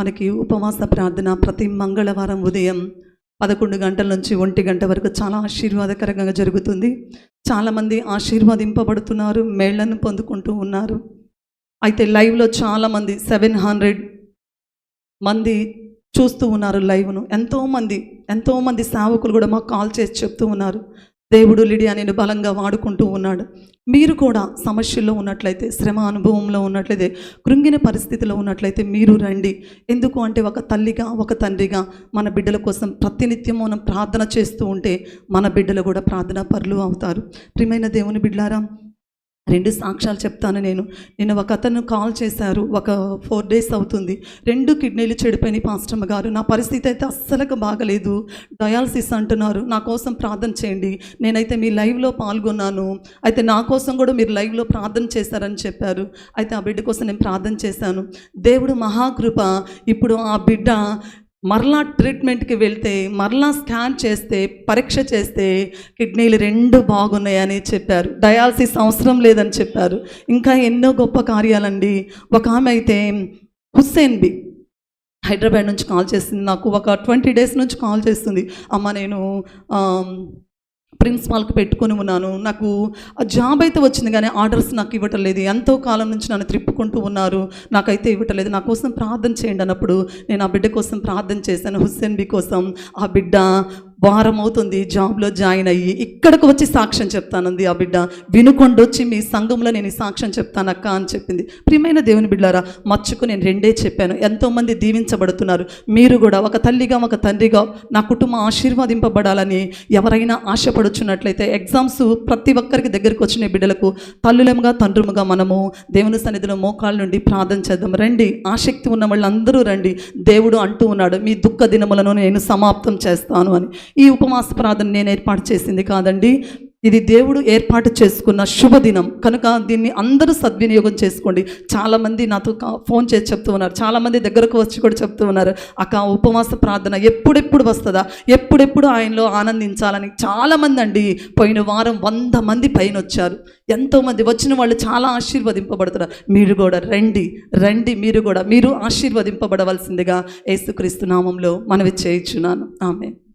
మనకి ఉపవాస ప్రార్థన ప్రతి మంగళవారం ఉదయం పదకొండు గంటల నుంచి ఒంటి గంట వరకు చాలా ఆశీర్వాదకరంగా జరుగుతుంది. చాలామంది ఆశీర్వాదింపబడుతున్నారు మేళ్ళను పొందుకుంటూ ఉన్నారు. అయితే లైవ్లో చాలామంది సెవెన్ హండ్రెడ్ మంది చూస్తూ ఉన్నారు లైవ్ను. ఎంతోమంది ఎంతోమంది సేవకులు కూడా మాకు కాల్ చేసి చెప్తూ ఉన్నారు. దేవుడు లిడి అనేను బలంగా వాడుకుంటూ ఉన్నాడు. మీరు కూడా సమస్యల్లో ఉన్నట్లయితే శ్రమ అనుభవంలో ఉన్నట్లయితే కృంగిన పరిస్థితిలో ఉన్నట్లయితే మీరు రండి. ఎందుకు అంటే ఒక తల్లిగా ఒక తండ్రిగా మన బిడ్డల కోసం ప్రతినిత్యం మనం ప్రార్థన చేస్తూ ఉంటే మన బిడ్డలు కూడా ప్రార్థనా పరులు అవుతారు. ప్రియమైన దేవుని బిడ్డారా రెండు సాక్ష్యాలు చెప్తాను నేను. నిన్న ఒక అతను కాల్ చేశారు. ఒక ఫోర్ డేస్ అవుతుంది. రెండు కిడ్నీలు చెడిపోయినాయి పాస్టమ్మ గారు. నా పరిస్థితి అయితే అస్సలకు బాగలేదు. డయాలసిస్ అంటున్నారు. నా కోసం ప్రార్థన చేయండి. నేనైతే మీ లైవ్లో పాల్గొన్నాను. అయితే నా కోసం కూడా మీరు లైవ్లో ప్రార్థన చేశారని చెప్పారు. అయితే ఆ బిడ్డ కోసం నేను ప్రార్థన చేశాను. దేవుడు మహాకృప. ఇప్పుడు ఆ బిడ్డ మరలా ట్రీట్మెంట్కి వెళ్తే మరలా స్కాన్ చేస్తే పరీక్ష చేస్తే కిడ్నీలు రెండు బాగున్నాయని చెప్పారు. డయాలసిస్ అవసరం లేదని చెప్పారు. ఇంకా ఎన్నో గొప్ప కార్యాలండి. ఒక ఆమె అయితే హుస్సేన్ బి. హైదరాబాద్ నుంచి కాల్ చేసింది నాకు. ఒక ట్వంటీ డేస్ నుంచి కాల్ చేస్తుంది. అమ్మ నేను ప్రిన్సిపాల్కి పెట్టుకొని ఉన్నాను. నాకు ఆ జాబ్ అయితే వచ్చింది కానీ ఆర్డర్స్ నాకు ఇవ్వటం లేదు. ఎంతో కాలం నుంచి నన్ను త్రిప్పుకుంటూ ఉన్నారు. నాకైతే ఇవ్వటం లేదు. నా కోసం ప్రార్థన చేయండి అన్నప్పుడు నేను ఆ బిడ్డ కోసం ప్రార్థన చేశాను. హుస్సేన్ బి కోసం. ఆ బిడ్డ వారం అవుతుంది జాబ్లో జాయిన్ అయ్యి. ఇక్కడికి వచ్చి సాక్ష్యం చెప్తానంది ఆ బిడ్డ. వినుకొండ వచ్చి మీ సంఘంలో నేను సాక్ష్యం చెప్తాను అక్క అని చెప్పింది. ప్రియమైన దేవుని బిడ్డారా మచ్చుకు నేను రెండే చెప్పాను. ఎంతోమంది దీవించబడుతున్నారు. మీరు కూడా ఒక తల్లిగా ఒక తండ్రిగా నా కుటుంబం ఆశీర్వాదింపబడాలని ఎవరైనా ఆశపడుచున్నట్లయితే ఎగ్జామ్స్ ప్రతి ఒక్కరికి దగ్గరికి వచ్చిన బిడ్డలకు తల్లులముగా తండ్రుముగా మనము దేవుని సన్నిధిలో మోకాళ్ళ నుండి ప్రార్థన చేద్దాం. రండి ఆసక్తి ఉన్న వాళ్ళందరూ రండి. దేవుడు అంటూ ఉన్నాడు మీ దుఃఖ దినములను నేను సమాప్తం చేస్తాను అని. ఈ ఉపవాస ప్రార్థన నేను ఏర్పాటు చేసింది కాదండి. ఇది దేవుడు ఏర్పాటు చేసుకున్న శుభదినం. కనుక దీన్ని అందరూ సద్వినియోగం చేసుకోండి. చాలామంది నాతో ఫోన్ చేసి చెప్తూ ఉన్నారు. చాలామంది దగ్గరకు వచ్చి కూడా చెప్తూ ఉన్నారు అక్క ఉపవాస ప్రార్థన ఎప్పుడెప్పుడు వస్తుందా? ఎప్పుడెప్పుడు ఆయనలో ఆనందించాలని? చాలామంది అండి పోయిన వారం వంద మంది పైన వచ్చారు. ఎంతోమంది వచ్చిన వాళ్ళు చాలా ఆశీర్వదింపబడుతున్నారు. మీరు కూడా రండి రండి మీరు కూడా. మీరు ఆశీర్వదింపబడవలసిందిగా యేసుక్రీస్తు నామంలో మనవి చేయించున్నాను. ఆమె